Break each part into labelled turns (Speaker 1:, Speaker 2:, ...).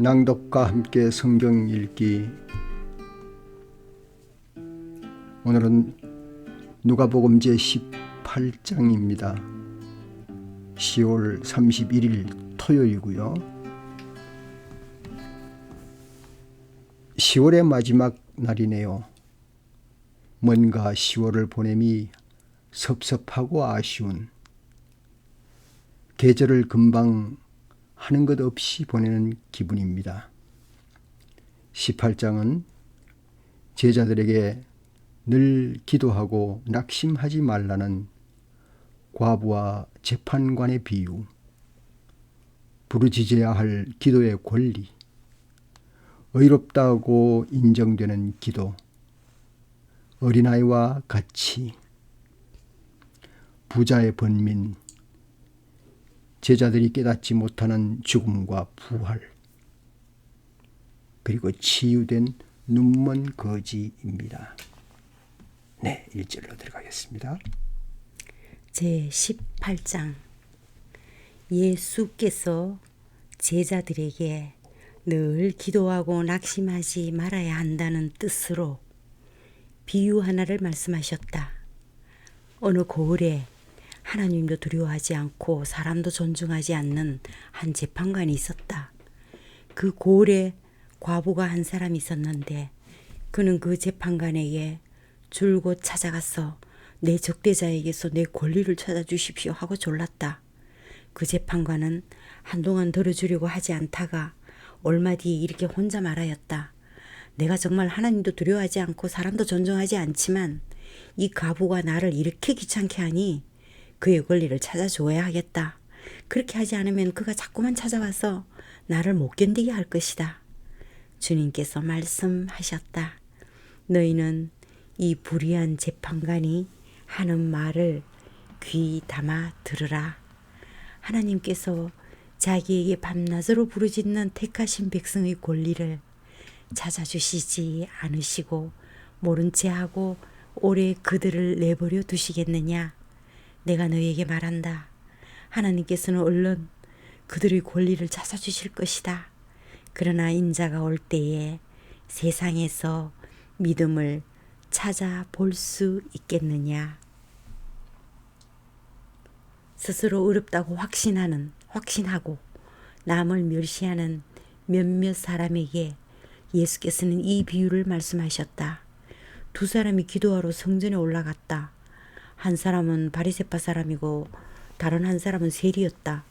Speaker 1: 낭독과 함께 성경 읽기 오늘은 누가복음 제 18장입니다. 10월 31일 토요일이고요. 10월의 마지막 날이네요. 뭔가 10월을 보냄이 섭섭하고 아쉬운 계절을 금방 하는 것 없이 보내는 기분입니다. 18장은 제자들에게 늘 기도하고 낙심하지 말라는 과부와 재판관의 비유, 부르짖어야 할 기도의 권리, 의롭다고 인정되는 기도, 어린아이와 같이, 부자의 번민, 제자들이 깨닫지 못하는 죽음과 부활, 그리고 치유된 눈먼 거지입니다. 네, 1절로 들어가겠습니다.
Speaker 2: 제 18장 예수께서 제자들에게 늘 기도하고 낙심하지 말아야 한다는 뜻으로 비유 하나를 말씀하셨다. 어느 고을에 하나님도 두려워하지 않고 사람도 존중하지 않는 한 재판관이 있었다. 그 고을에 과부가 한 사람이 있었는데 그는 그 재판관에게 줄곧 찾아가서 내 적대자에게서 내 권리를 찾아주십시오 하고 졸랐다. 그 재판관은 한동안 들어주려고 하지 않다가 얼마 뒤에 이렇게 혼자 말하였다. 내가 정말 하나님도 두려워하지 않고 사람도 존중하지 않지만 이 가부가 나를 이렇게 귀찮게 하니 그의 권리를 찾아줘야 하겠다. 그렇게 하지 않으면 그가 자꾸만 찾아와서 나를 못 견디게 할 것이다. 주님께서 말씀하셨다. 너희는 이 불의한 재판관이 하는 말을 귀 담아 들으라. 하나님께서 자기에게 밤낮으로 부르짖는 택하신 백성의 권리를 찾아주시지 않으시고 모른 채 하고 오래 그들을 내버려 두시겠느냐? 내가 너희에게 말한다. 하나님께서는 얼른 그들의 권리를 찾아주실 것이다. 그러나 인자가 올 때에 세상에서 믿음을 찾아볼 수 있겠느냐? 스스로 어렵다고 확신하는, 확신하고 남을 멸시하는 몇몇 사람에게 예수께서는 이 비유를 말씀하셨다. 두 사람이 기도하러 성전에 올라갔다. 한 사람은 바리세파 사람이고 다른 한 사람은 세리였다.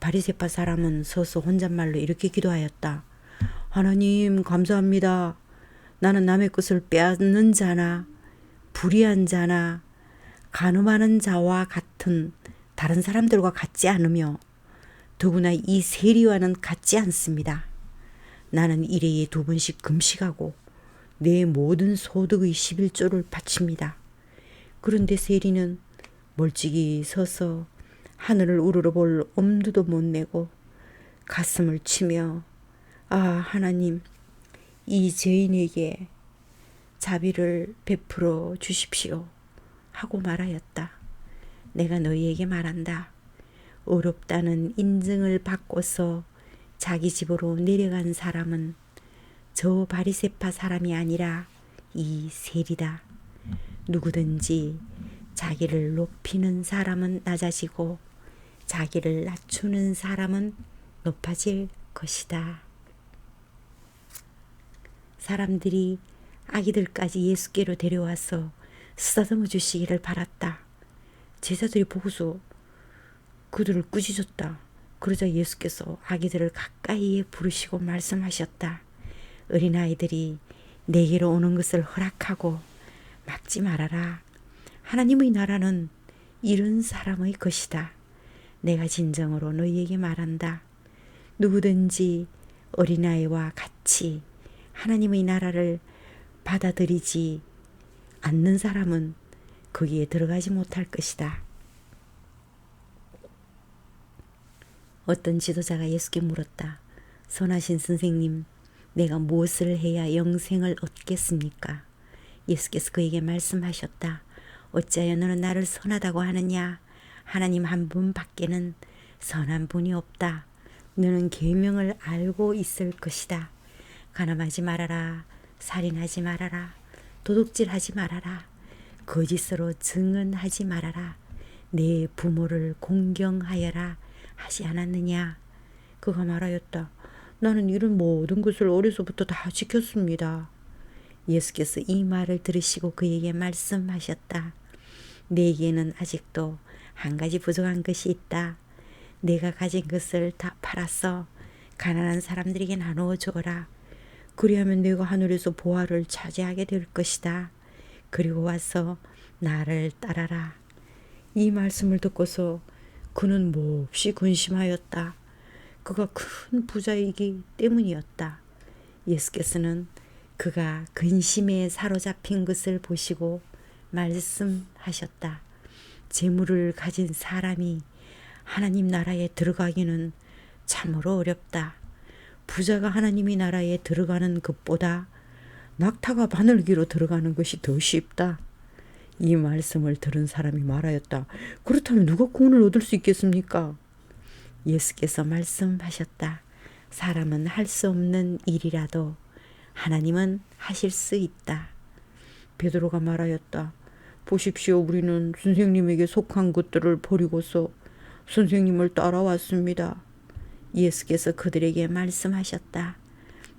Speaker 2: 바리세파 사람은 서서 혼잣말로 이렇게 기도하였다. 하나님 감사합니다. 나는 남의 것을 빼앗는 자나 불의한 자나 간음하는 자와 같은 다른 사람들과 같지 않으며 더구나 이 세리와는 같지 않습니다. 나는 일회에 두 번씩 금식하고 내 모든 소득의 11조를 바칩니다. 그런데 세리는 멀찍이 서서 하늘을 우러러 볼 엄두도 못 내고 가슴을 치며 아 하나님 이 죄인에게 자비를 베풀어 주십시오 하고 말하였다. 내가 너희에게 말한다. 어렵다는 인증을 받고서 자기 집으로 내려간 사람은 저 바리세파 사람이 아니라 이 세리다. 누구든지 자기를 높이는 사람은 낮아지고 자기를 낮추는 사람은 높아질 것이다. 사람들이 아기들까지 예수께로 데려와서 쓰다듬어 주시기를 바랐다. 제자들이 보고서 그들을 꾸짖었다. 그러자 예수께서 아기들을 가까이에 부르시고 말씀하셨다. 어린아이들이 내게로 오는 것을 허락하고 막지 말아라. 하나님의 나라는 이런 사람의 것이다. 내가 진정으로 너희에게 말한다. 누구든지 어린아이와 같이 하나님의 나라를 받아들이지 않는 사람은 거기에 들어가지 못할 것이다. 어떤 지도자가 예수께 물었다. 선하신 선생님, 내가 무엇을 해야 영생을 얻겠습니까? 예수께서 그에게 말씀하셨다. 어찌하여 너는 나를 선하다고 하느냐? 하나님 한 분 밖에는 선한 분이 없다. 너는 계명을 알고 있을 것이다. 가늠하지 말아라. 살인하지 말아라. 도둑질하지 말아라. 거짓으로 증언하지 말아라. 내 부모를 공경하여라 하지 않았느냐? 그가 말하였다. 나는 이런 모든 것을 어려서부터 다 지켰습니다. 예수께서 이 말을 들으시고 그에게 말씀하셨다. 내게는 아직도 한 가지 부족한 것이 있다. 내가 가진 것을 다 팔아서 가난한 사람들에게 나누어 주어라. 그리하면 내가 하늘에서 보화를 차지하게 될 것이다. 그리고 와서 나를 따라라. 이 말씀을 듣고서 그는 몹시 근심하였다. 그가 큰 부자이기 때문이었다. 예수께서는 그가 근심에 사로잡힌 것을 보시고 말씀하셨다. 재물을 가진 사람이 하나님 나라에 들어가기는 참으로 어렵다. 부자가 하나님의 나라에 들어가는 것보다 낙타가 바늘기로 들어가는 것이 더 쉽다. 이 말씀을 들은 사람이 말하였다. 그렇다면 누가 구원을 얻을 수 있겠습니까? 예수께서 말씀하셨다. 사람은 할 수 없는 일이라도 하나님은 하실 수 있다. 베드로가 말하였다. 보십시오. 우리는 선생님에게 속한 것들을 버리고서 선생님을 따라왔습니다. 예수께서 그들에게 말씀하셨다.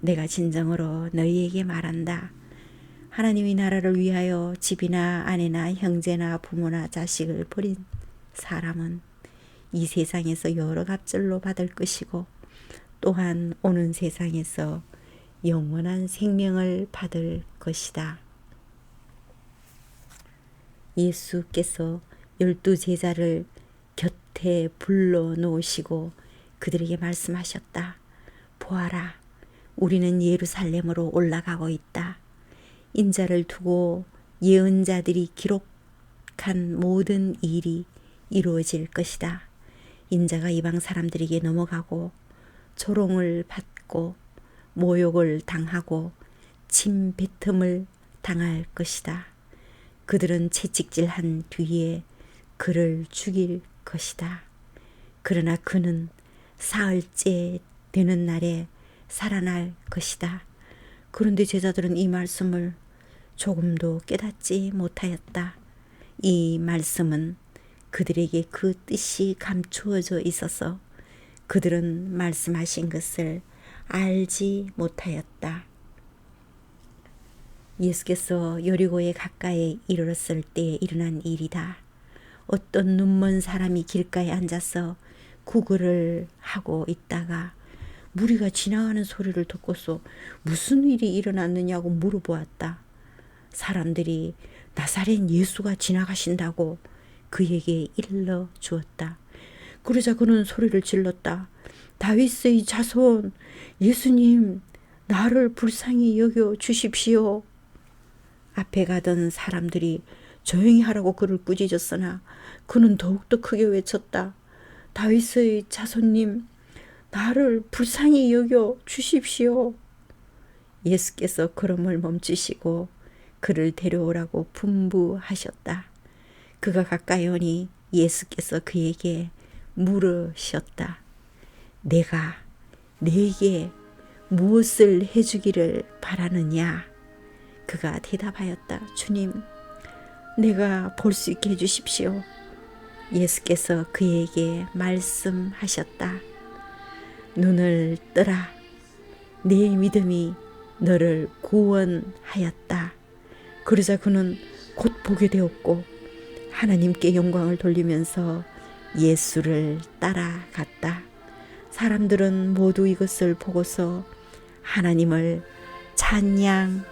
Speaker 2: 내가 진정으로 너희에게 말한다. 하나님의 나라를 위하여 집이나 아내나 형제나 부모나 자식을 버린 사람은 이 세상에서 여러 갑절로 받을 것이고 또한 오는 세상에서 영원한 생명을 받을 것이다. 예수께서 열두 제자를 곁에 불러 놓으시고 그들에게 말씀하셨다. 보아라, 우리는 예루살렘으로 올라가고 있다. 인자를 두고 예언자들이 기록한 모든 일이 이루어질 것이다. 인자가 이방 사람들에게 넘어가고 조롱을 받고 모욕을 당하고 침뱉음을 당할 것이다. 그들은 채찍질한 뒤에 그를 죽일 것이다. 그러나 그는 사흘째 되는 날에 살아날 것이다. 그런데 제자들은 이 말씀을 조금도 깨닫지 못하였다. 이 말씀은 그들에게 그 뜻이 감추어져 있어서 그들은 말씀하신 것을 알지 못하였다. 예수께서 여리고에 가까이 이르렀을 때 일어난 일이다. 어떤 눈먼 사람이 길가에 앉아서 구걸을 하고 있다가 무리가 지나가는 소리를 듣고서 무슨 일이 일어났느냐고 물어보았다. 사람들이 나사렛 예수가 지나가신다고 그에게 일러 주었다. 그러자 그는 소리를 질렀다. 다윗의 자손 예수님 나를 불쌍히 여겨 주십시오. 앞에 가던 사람들이 조용히 하라고 그를 꾸짖었으나 그는 더욱더 크게 외쳤다. 다윗의 자손님 나를 불쌍히 여겨 주십시오. 예수께서 걸음을 멈추시고 그를 데려오라고 분부하셨다. 그가 가까이 오니 예수께서 그에게 물으셨다. 내가 네게 무엇을 해주기를 바라느냐? 그가 대답하였다. 주님, 내가 볼 수 있게 해주십시오. 예수께서 그에게 말씀하셨다. 눈을 뜨라. 네 믿음이 너를 구원하였다. 그러자 그는 곧 보게 되었고 하나님께 영광을 돌리면서 예수를 따라갔다. 사람들은 모두 이것을 보고서 하나님을 찬양하였다.